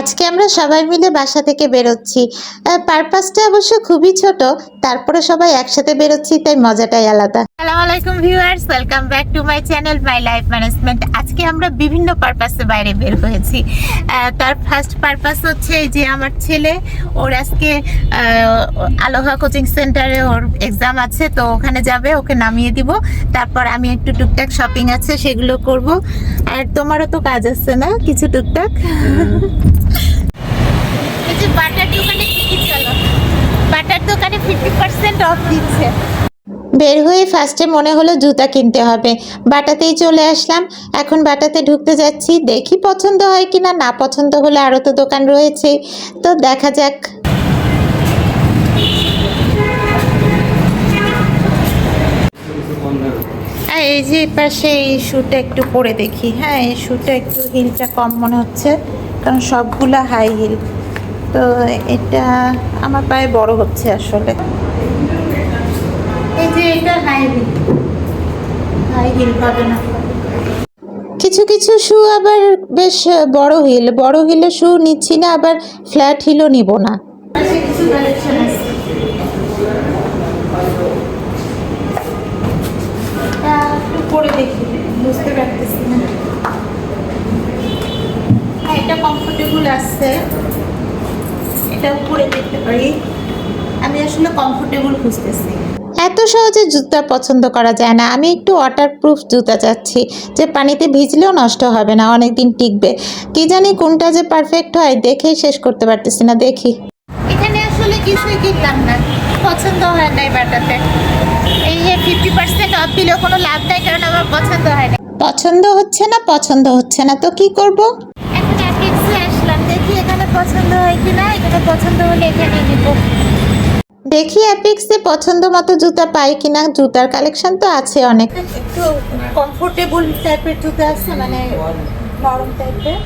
আজকে আমরা সবাই মিলে বাসা থেকে বেরোচ্ছি। পারপাসটা অবশ্য খুবই ছোট, তারপরে সবাই একসাথে বেরোচ্ছি, তাই মজাটাই আলাদা। আসসালামু আলাইকুম viewers, welcome back to my channel, my life management. আজকে আমরা বিভিন্ন পারপাসে বাইরে বের হয়েছি। তার ফার্স্ট পারপাস হচ্ছে যে আমার ছেলে, ওর আজকে আলোহা কোচিং সেন্টারে ওর এক্সাম আছে, তো ওখানে যাবে, ওকে নামিয়ে দিব। তারপর আমি একটু টুকটাক শপিং আছে, সেগুলো করব। আর তোমারও তো কাজ আছে না, কিছু টুকটাক এই যে বাটার দোকানে কি চলো বাটার দোকানে ফিফটি পার্সেন্ট অফ দিচ্ছে। বের হয়ে ফার্স্টে মনে হলো জুতা কিনতে হবে। বাটাতেই চলে আসলাম। এখন বাটাতে ঢুকতে যাচ্ছি। দেখি পছন্দ হয় কিনা না পছন্দ হলে আরও তো দোকান রয়েছে। তো দেখা যাক। হ্যাঁ এই যে পাশে এই শ্যুটা একটু পরে দেখি। হ্যাঁ এই শ্যুটা একটু হিলটা কম মনে হচ্ছে কারণ সবগুলা হাই হিল তো এটা আমার পায়ে বড় হচ্ছে আসলে। এই যে এটা হাই হিল। হাই হিল হবে না। কিছু কিছু শু আবার বেশ বড় হিল। বড় হিলের শু নিচ্ছি না আবার ফ্ল্যাট হিলও নিব না। কিছু কালেকশন আছে। পরে দেখি বুঝতে পারতেছি না। হ্যাঁ এটা কমফোর্টেবল আছে। এটাও পরে দেখতে পারি। আমি আসলে কমফোর্টেবল খুঁজতেছি। এত সহজে জুতা পছন্দ করা যায় না। আমি একটু ওয়াটারপ্রুফ জুতা চাচ্ছি যে পানিতে ভিজলেও নষ্ট হবে না অনেক দিন টিকবে। কি জানি কোনটা যে পারফেক্ট হয় দেখেই শেষ করতে পারতেছি না দেখি। এখানে আসলে কিছুই কিনলাম না পছন্দ হয় নাই বাটাতে। এই যে ফিফটি পার্সেন্ট অফ দিলেও কোনো লাভ নাই কারণ আমার পছন্দ হয় না। পছন্দ হচ্ছে না পছন্দ হচ্ছে না তো কি করব? এখন আসলাম দেখি এখানে পছন্দ হয় কি না এখানে পছন্দ হলে এখানে নিব। দেখি অ্যাপিক্সে পছন্দ মতো জুতা পাই কিনা। জুতার কালেকশন তো আছে অনেক। একটু কমফোর্টেবল টাইপের জুতা আছে মানে নরম টাইপের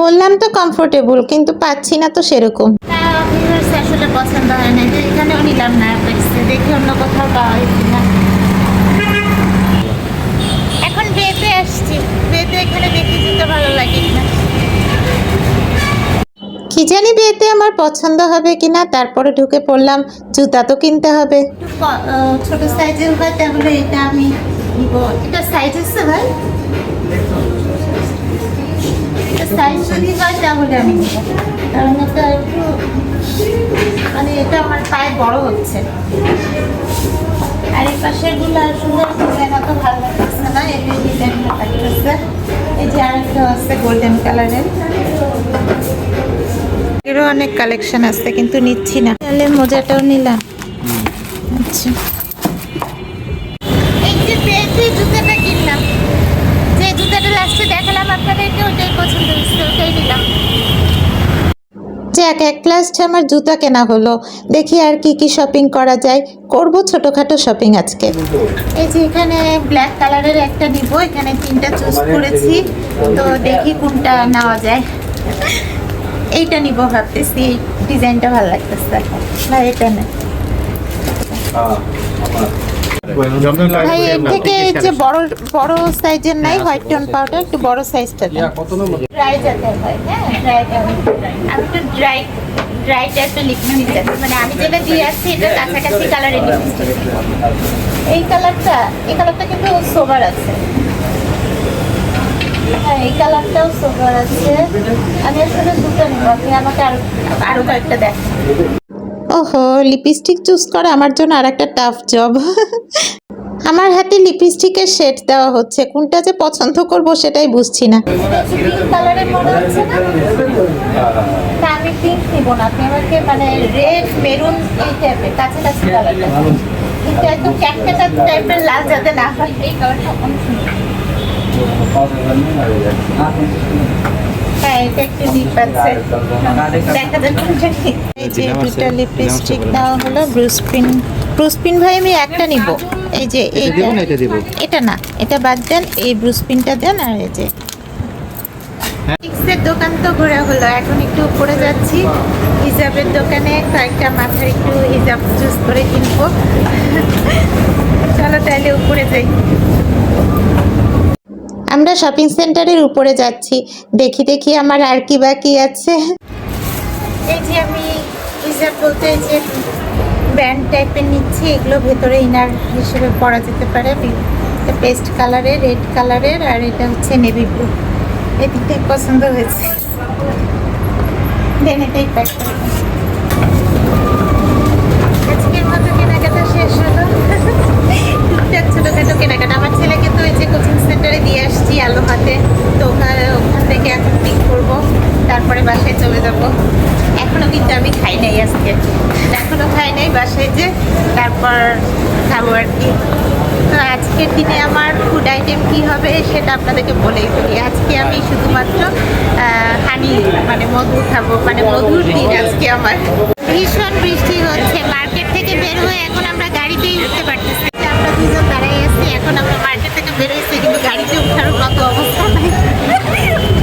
বললাম তো কমফোর্টেবল কিন্তু পাচ্ছি না তো সেরকম। আসলে পছন্দ হয় না এখানেও নিলাম না অ্যাপেক্সে দেখি অন্য কোথাও পাওয়া কিনা। এখন বেতে আসছি। বেতে এখানে দেখি জুতো ভালো লাগে কি জানি বিয়েতে আমার পছন্দ হবে কিনা, তারপরে ঢুকে পড়লাম, জুতা তো কিনতে হবে। ছোট সাইজের হয়, তাহলে এটা আমি এটা সাইজ আছে ভাই? সাইজ যদি হয়, তাহলে আমি নিব। কারণ এটা একটু মানে এটা আমার পায়ে বড় হচ্ছে। আর এই পাশেরগুলো আসলে ডিজাইন অত ভালো লাগতেছে না, এই ডিজাইনটা লাগতেছে এই যে আরেকটা আছে গোল্ডেন কালারের এরও অনেক কালেকশন আছে কিন্তু নিচ্ছি না। তাহলে মোজাটাও নিলাম। আচ্ছা। এই যে পেয়েছি জুতাটা কিনলাম। যে জুতাটা লাস্টে দেখালাম আপনাদেরকে ওটাই পছন্দ হয়েছিল ওটাই নিলাম। যাক এক লাস্টে আমার জুতা কেনা হলো। দেখি আর কি কি শপিং করা যায়। করব ছোটোখাটো শপিং আজকে। এই যে এখানে ব্ল্যাক কালারের একটা নিব এখানে তিনটা চুজ করেছি। তো দেখি কোনটা নেওয়া যায়। এইটা নিব ভাবতেছি এই ডিজাইনটা ভালো লাগতেছে না এটা না ভাই এর থেকে যে বড় বড় সাইজের নাই হোয়াইট টোন পাউডার একটু বড় সাইজটা ড্রাই যাতে হয় হ্যাঁ ড্রাই আমি একটু ড্রাই ড্রাই টাইপের লিপস্টিক নিতে। মানে আমি যেটা দিয়ে আসছি এটা কাছাকাছি কালারের লিপস্টিক এই কালারটা এই কালারটা কিন্তু সোবার আছে। হ্যাঁ এই কালারটাও সোবার আছে। আমি আসলে দুটো নেব আপনি আমাকে আরও আরও কয়েকটা দেখ ওহো লিপস্টিক চুজ করা আমার জন্য আর একটা টাফ জব আমার হাতে লিপস্টিকের শেড দেওয়া হচ্ছে। কোনটা যে পছন্দ করব সেটাই বুঝছি না। আমি পিঙ্ক নিব না। আপনি আমাকে মানে রেড মেরুন এই টাইপের কাছাকাছি কালারটা কিন্তু একদম ক্যাটকেটা টাইপের লাল যাতে না হয় এই কালারটা লিপস্টিক দেওয়া হলো ব্রুসপিন ব্রুসপিন ভাই আমি একটা নিব। এই যে এটা না এটা বাদ দেন এই ব্রুসপিনটা দেন আর এই যে। টিক্সের দোকান তো ঘোরা হলো এখন একটু উপরে যাচ্ছি। হিজাবের দোকানে কয়েকটা মাথার একটু হিজাব চুজ করে কিনবো। চলো তাহলে উপরে যাই। আমরা শপিং সেন্টারের উপরে যাচ্ছি। দেখি দেখি আমার আর কি বাকি আছে। এই যে আমি হিসাব বলতে যে ব্যান্ড টাইপের নিচ্ছি, এগুলো ভেতরে ইনার হিসেবে পরা যেতে পারে। পেস্ট কালারের রেড কালারের আর এটা হচ্ছে নেভি ব্লু এই দিকটাই পছন্দ হয়েছে। দেন এটাই প্যাক করে দিন। আজকের মতো কেনাকাটা শেষ হলো টুকটাক ছোটোখাটো কেনাকাটা। আমার ছেলেকে তো এই যে কোচিং সেন্টারে দিয়ে আসছি আলো হাতে তো ওখানে ওখান থেকে এখন পিক করব, তারপরে বাসায় চলে যাব। এখনও কিন্তু আমি খাই নাই আজকে। এখনও খাই নাই বাসায় যে, তারপর খাব আর কি। তো আজকের দিনে আমার ফুড আইটেম কি হবে সেটা আপনাদেরকে বলেই ফেলি। আজকে আমি শুধুমাত্র হানি মানে মধু খাব মানে মধুর দিন আজকে আমার। ভীষণ বৃষ্টি হচ্ছে মার্কেট থেকে বের হয়ে এখন আমরা গাড়িতেই উঠতে পারতেছি দুজন দাঁড়াই আছি এখন আমরা মার্কেট থেকে বের কিন্তু গাড়িতে উঠার মতো অবস্থা নাই।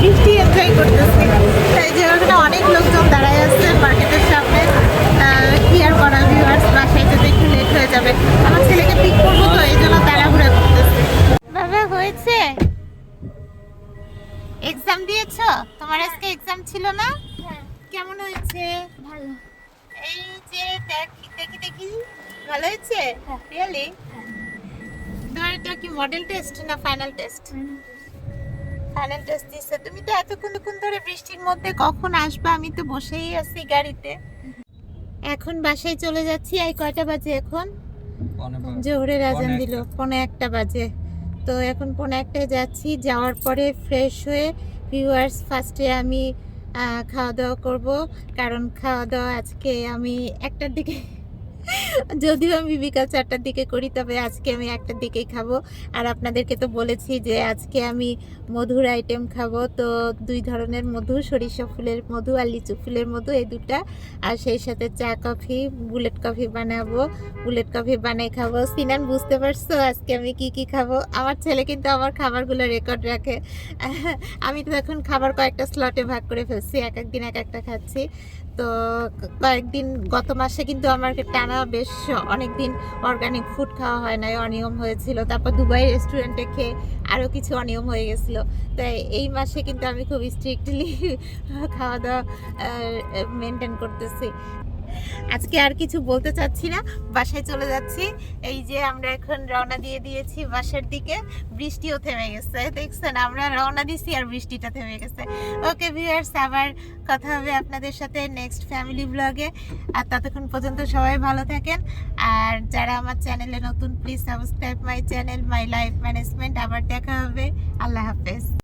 বৃষ্টি এনজয় করতেছি। তাই যে ওখানে অনেক লোকজন দাঁড়ায় আছে মার্কেটের সামনে। কি আর করা ভিউয়ার্স বাসায় যেতে একটু লেট হয়ে যাবে। আমার ছেলেকে পিক করব তো এই জন্য তাড়াহুড়া করতেছি। বাবা হয়েছে? এক্সাম দিয়েছ? তোমার আজকে এক্সাম ছিল না? কেমন হয়েছে? ভালো। এই যে দেখ দেখি দেখি। ভালো হয়েছে? রিয়েলি তোমার এটা কি মডেল টেস্ট না ফাইনাল টেস্ট ফাইনাল টেস্ট দিচ্ছে তুমি তো এতক্ষণ ধরে বৃষ্টির মধ্যে কখন আসবে? আমি তো বসেই আছি গাড়িতে। এখন বাসায় চলে যাচ্ছি। এই কয়টা বাজে এখন? জোহরের আজান দিল। পৌনে একটা বাজে। তো এখন পৌনে একটায় যাচ্ছি। যাওয়ার পরে ফ্রেশ হয়ে ভিউয়ার্স ফার্স্টে আমি খাওয়া দাওয়া করব। কারণ খাওয়া দাওয়া আজকে আমি একটার দিকে যদিও আমি বিকাল চারটার দিকে করি, তবে আজকে আমি একটার দিকেই খাব। আর আপনাদেরকে তো বলেছি যে আজকে আমি মধুর আইটেম খাব। তো দুই ধরনের মধু, সরিষা ফুলের মধু আর লিচু ফুলের মধু, এই দুটা। আর সেই সাথে চা, কফি, বুলেট কফি বানাবো। বুলেট কফি বানাই খাব। সিনান, বুঝতে পারছ আজকে আমি কি কি খাব? আমার ছেলে কিন্তু আমার খাবারগুলো রেকর্ড রাখে। আমি তো এখন খাবার কয়েকটা স্লটে ভাগ করে ফেলছি, এক এক দিন এক একটা খাচ্ছি। তো কয়েকদিন, গত মাসে কিন্তু আমার টানা বেশ অনেকদিন অর্গানিক ফুড খাওয়া হয় নাই, অনিয়ম হয়েছিল। তারপর দুবাই রেস্টুরেন্টে খেয়ে আরও কিছু অনিয়ম হয়ে গেছিল। তাই এই মাসে কিন্তু আমি খুব স্ট্রিক্টলি খাওয়া দাওয়া মেনটেন করতেছি। আজকে আর কিছু বলতে চাচ্ছি না। বাসায় চলে যাচ্ছি। এই যে আমরা এখন রওনা দিয়ে দিয়েছি বাসার দিকে। বৃষ্টিও থেমে গেছে, দেখছেন? আমরা রওনা দিছি আর বৃষ্টিটা থেমে গেছে। ওকে ভিউয়ার্স আবার কথা হবে আপনাদের সাথে নেক্সট ফ্যামিলি ব্লগে আর ততক্ষণ পর্যন্ত সবাই ভালো থাকেন। আর যারা আমার চ্যানেলে নতুন please subscribe my channel my life management আবার দেখা হবে। আল্লাহ হাফেজ।